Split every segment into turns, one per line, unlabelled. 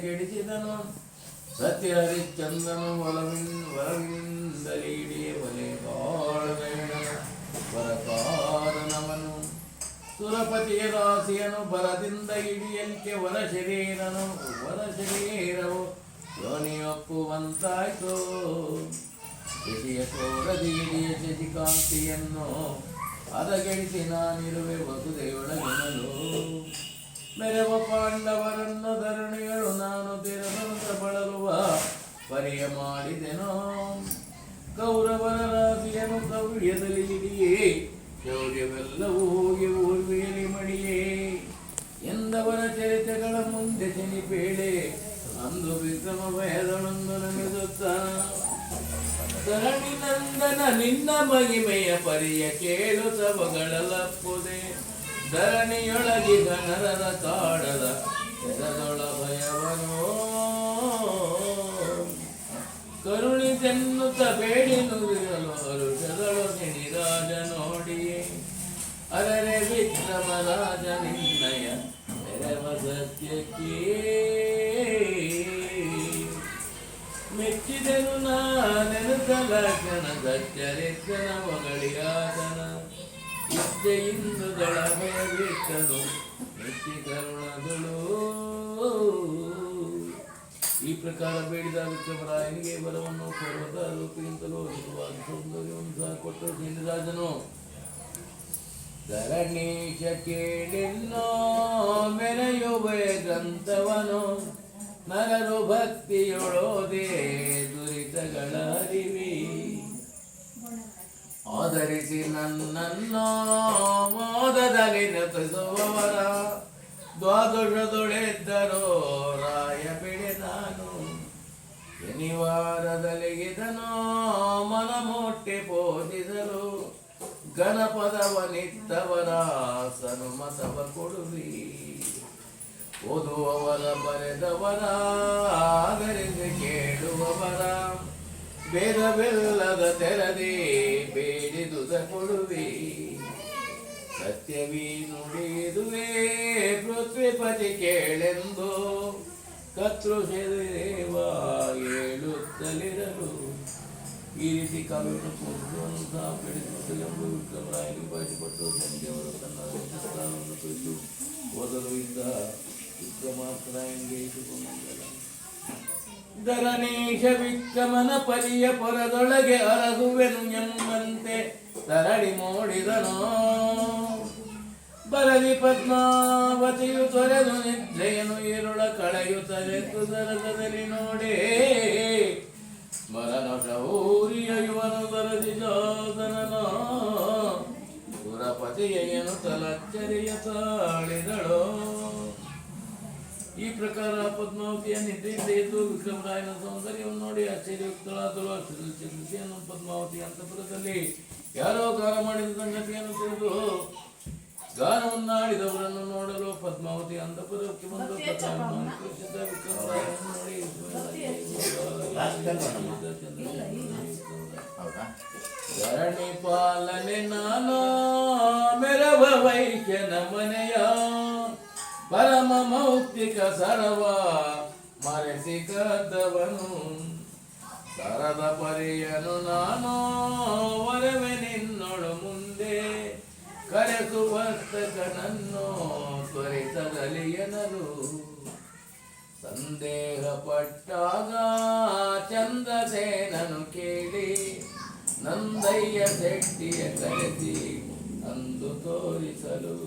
ಕೆಡಿಸಿದನು. ಸತ್ಯ ಹರಿಶ್ಚಂದನು ಒಲವಿನ್ ವರವಿಂದಲೀಡಿ ಒಲೆ ಬಾಳವೇಣ ವರಕಾರನವನು ಸುರಪತಿಯ ರಾಸಿಯನು ಬರದಿಂದ ಇಡಿಯಲಿಕ್ಕೆ ವರ ಶರೀರನು ವರ ಶರೀರವು ಯೋನಿಯೊಪ್ಪುವಂತಾಯ್ತು ಶಶಿಯ ಸೋರದೀಡಿಯ ಶಶಿಕಾಂತಿಯನ್ನು ಅದಗೆಡಿಸಿ ನಾನಿರುವೆ ವಸುದೆಯೊಳಗಿನಲು ಮೆರವ ಪಾಂಡವರನ್ನ ಧರಣಿಗಳು ನಾನು ತಿರದಂತ ಬಳಲುವ ಪರಿಯ ಮಾಡಿದೆನೋ. ಕೌರವರ ರಾಶಿಯನು ಕವ್ಯದಲ್ಲಿ ಹಿಡಿಯೇ, ಶೌರ್ಯವೆಲ್ಲವೂ ಹೋಗಿ ಊರ್ವಿಯಲಿ ಮಡಿಯೇ ಎಂದವರ ಚರಿತ್ರೆಗಳ ಮುಂದೆ ಶನಿಪೇಳೆ, ಅಂದು ವಿಕ್ರಮ ಭಯದೊಳೊಂದು ನಮಿಸುತ್ತ. ಧರಣಿ ನಂದನ ನಿನ್ನ ಮಹಿಮೆಯ ಪರಿಯ ಕೇಳು ಸವಗಳಲಪ್ಪುದೆ ಧರಣಿಯೊಳಗಿದ ಘನರದ ಕಾಡದ ಎದದೊಳ ಭಯವನೋ. ಕರುಣಿತೆನ್ನುತ್ತ ಬೇಡಿ ನುಡಿಯಲು ಅರುಷದೊಳಗೆ ನಿರಾಜ ನೋಡಿ ಅರರೆ ವಿಕ್ರಮ ರಾಜ ನಿನ್ನಯ ಎರವ ಸತ್ಯಕ್ಕೆ. ಮೆಚ್ಚಿದನು ನಾನೆನುತಲ ಲಕ್ಷಣ ಚರಿತ್ರನ ಮಗಳಿಯಾದನ. ಇಚ್ಛೆಯಿಂದುಗಳ ಭಯವಿಟ್ಟನು ಮೆಚ್ಚಿ ಕರುಣದಳು ಈ ಪ್ರಕಾರ ಬೇಡಿದ ವಿಕ್ರಮರಾಯನಿಗೆ ಬಲವನ್ನು ಪರ್ವತ ರೂಪಿಯಿಂದಲೂ ಅಧಿಕವಾದ ಸೌಂದರ್ಯವನ್ನು ಸಹ ಕೊಟ್ಟು ರಾಜನು ಧರಣೀಶ ಕೇಳಿನ್ನೋ ಮೆರೆಯುವೆ ಗ್ರಂಥವನು. ನರರು ಭಕ್ತಿಯೊಳೋದೆ ದುರಿತಗಳ ಅರಿವಿ. ಆಧರಿಸಿ ನನ್ನ ಮೋದದಲ್ಲಿ ನೆಪಿಸುವವರ. ದ್ವಾದಶದೊಳೆದ್ದರೋ, ರಾಯ ಬಿಡಿದಾನು ನಾನು. ಶನಿವಾರದಲ್ಲಿ ಇದನೋ ಮನ ಮೊಟ್ಟೆ ಪೋದಿದರು ಸನು ಸನುಮತವ ಕೊಡುವಿ. ಓದುವವರ ಬರೆದವರ ಆಧರಿಸಿ ಕೇಳುವವರ. ಭೇದವಿಲ್ಲದ ತೆರದೆ ಬೇಡಿದುದ ಕೊಡುವೆ ಸತ್ಯವೀ ನುಡಿದುವೆ ಪೃಥ್ವಿಪತಿ ಕೇಳೆಂದು. ಕರ್ತೃದೇವ ಹೇಳುತ್ತಲಿರಲು ಈ ರೀತಿ ಕಾವ್ಯವನ್ನು ಪೂರ್ಣವನ್ನು ಸಹ ಬೆಳೆಸುತ್ತದೆ ಎಂದು ವಿಕ್ರಮರಾಯನಿಗೆ ಬಯಸಿಕೊಟ್ಟು ಸಂಜೆಯವರು ತನ್ನ ರಾಜಸ್ಥಾನವನ್ನು ಕುರಿತು ಓದಲು ಇದ್ದ ವಿಕ್ರಮಾರ್ಕರಾಯನಿಗೆ ಇಟ್ಟುಕೊಂಡಿದ್ದನು ಧರಣೀಶ ವಿಕ್ರಮನ ಪರಿಯ ಪೊರದೊಳಗೆ ಅರಗುವೆನು ಎಂಬಂತೆ ತರಳಿ ಮೂಡಿದನೋ. ಬರದಿ ಪದ್ಮಾವತಿಯು ತೊರೆದು ನಿದ್ರೆಯನು ಕಳೆಯು ಕಳೆಯುತ್ತದೆ ಕುದರದಲ್ಲಿ ನೋಡೇ. ಸ್ಮರಣ ಶೌರಿಯ ಇವನು ಬರದಿ ಜೋದನೋ ಗುರಪತಿಯನು ತಲಚ್ಚರಿಯ ತಾಳಿದಳೋ. ಈ ಪ್ರಕಾರ ಪದ್ಮಾವತಿಯ ನಿದ್ರೆಯಿಂದ ಎದ್ದು ವಿಕ್ರಮರಾಯನ ಸೌಂದರ್ಯವನ್ನು ನೋಡಿ ಆಶ್ಚರ್ಯುಕ್ತಳಾದಳು ಅಷ್ಟು ಪದ್ಮಾವತಿ ಅಂತಪುರದಲ್ಲಿ ಯಾರೋ ಗಾನ ಮಾಡಿದ ಸಂಗತಿಯನ್ನು ತಿಳಿದು ಗಾನವನ್ನಾಡಿದವರನ್ನು ನೋಡಲು ಪದ್ಮಾವತಿ ಅಂತಪುರಕ್ಕೆ ಬಂದು ವಿಕ್ರಮರಾಯನನ್ನು ನೋಡಿ ಪಾಲನೆ ನಾನು ಮೆರವ ವೈಕ್ಯನ ಮನೆಯ ಪರಮ ಮೌಕ್ತಿಕ ಸರವ ಮರೆಸಿ ಕದ್ದವನು. ಸರದ ಪರಿಯನು ನಾನು ವರವೆ ನಿನ್ನೊಳು ಮುಂದೆ. ಕರೆಸುವರ್ತಕನನ್ನು ತ್ವರಿತದಲಿಯನರು ಸಂದೇಹ ಪಟ್ಟಾಗ ಚಂದ್ರಸೇನನು ಕೇಳಿ, ನಂದಯ್ಯ ಶೆಟ್ಟಿಯ ಕರೆಸಿ ಅಂದು ತೋರಿಸಲು.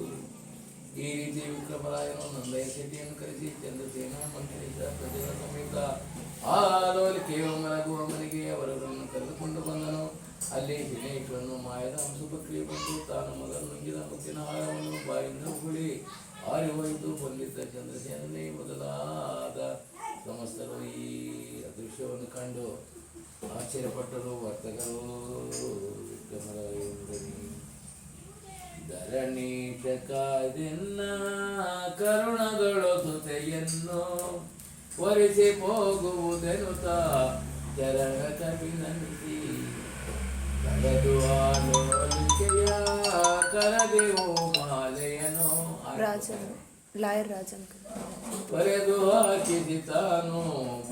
ಈ ರೀತಿ ವಿಕ್ರಮರಾಯನು ನಂದಯ್ಯ ಶೆಟ್ಟಿಯನ್ನು ಕರೆಸಿ ಚಂದ್ರಸೇನ ಮಂತ್ರಿಸಿದ ಪ್ರಜೆಗಳ ಸಮೇತ ಆ ಲೋಲಿಕೆಯು ಮಲಗುವ ಮನೆಗೆ ಅವರನ್ನು ಕರೆದುಕೊಂಡು ಬಂದನು. ಅಲ್ಲಿ ದಿನೇಶ್ವರನು ಮಾಯದ ಹಂಸುಪಕ್ರಿಯೆ ಬಂದು ತಾನು ಮೊದಲು ನುಂಗಿದ ಮುತ್ತಿನ ಆಹಾರವನ್ನು ಬಾಯಿಂದ ಹುಳಿ ಆರಿ ಹೋಯಿತು ಬಂದಿದ್ದ ಚಂದ್ರಸೇನನೇ ಮೊದಲಾದ ಸಮಸ್ತರು ಈ ಅದೃಶ್ಯವನ್ನು ಕಂಡು ಆಶ್ಚರ್ಯಪಟ್ಟರು. ವರ್ತಕರು ವಿಕ್ರಮರಾಯಂದನಿ ಧರಣೀಶಕಾದಿನ್ನ ಕರುಣಗಳು ತುತೆಯನ್ನು ಒರೆಸಿ ಹೋಗುವುದೆನುತ. ಚರಣ ಕವಿನಂತಿ ಕರೆದು ಆಲೋಲಿಕೆಯ ಓ ಮಾಲೆಯನು.
ರಾಜನು
ಲಾಯರ್ ರಾಜನ್.
ಪರೆದು ಹಾಕಿದಿ ತಾನು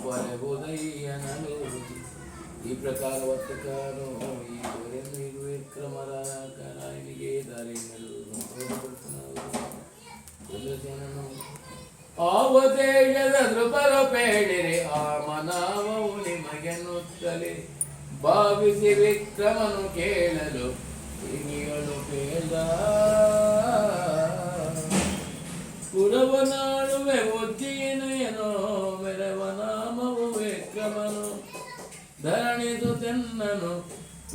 ಪರೆಬುದಯ್ಯನಲು ಈ ಪ್ರಕಾರ ವರ್ತಕಾನು ಈ ದೊರೆಯನ್ನು ಇರುವೆ ಕ್ರಮರಾಯನಿಗೆ ದಾರಿ ಚಂದ್ರಸೇನನು ಆವತೇಜದ ನೃಪರು ಬೇಡಿರಿ ಆ ಮನಾವವು ನಿಮಗೆನ್ನುತ್ತಲೇ ಭಾವಿಸಿ ವಿಕ್ರಮನು ಕೇಳಲು ಹಿರಿಯಳು ಕೇಳ ಧರಣಿದು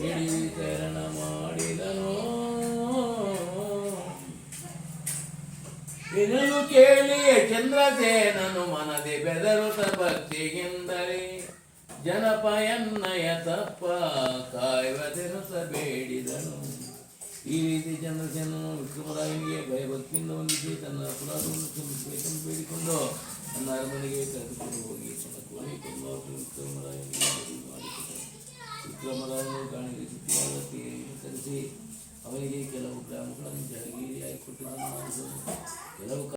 ಇಡೀಕರಣ ಮಾಡಿದನು. ಇದನ್ನು ಕೇಳಿ ಚಂದ್ರಸೇನನು ಮನದಿ ಬೆದರುತ ಜನಪ ಜನಪಯನ್ನಯ ತಪ್ಪ ಕಾಯುವ ಬೇಡಿದನು. ಈ ರೀತಿ ಚಂದ್ರಸೇನನು ವಿಕ್ರಮರಾಯನಿಗೆ ಭಯಭಕ್ತಿಯಿಂದ ವಂದಿಸಿ ತನ್ನ ಕ್ಷಮಿಸಬೇಕೆಂದು ಬೇಡಿಕೊಂಡು ತನ್ನ ಅರಮನೆಗೆ ಕರೆದುಕೊಂಡು ಹೋಗಿ. ವಿಕ್ರಮರಾಯನು ತೀರೆಯನ್ನು ಕರೆಸಿ ಅವನಿಗೆ ಕೆಲವು ಗ್ರಾಮಗಳನ್ನು ಜಹಗೀರಿಯಾಗಿ ಕೊಟ್ಟಿದ್ದನ್ನು ಕೆಲವು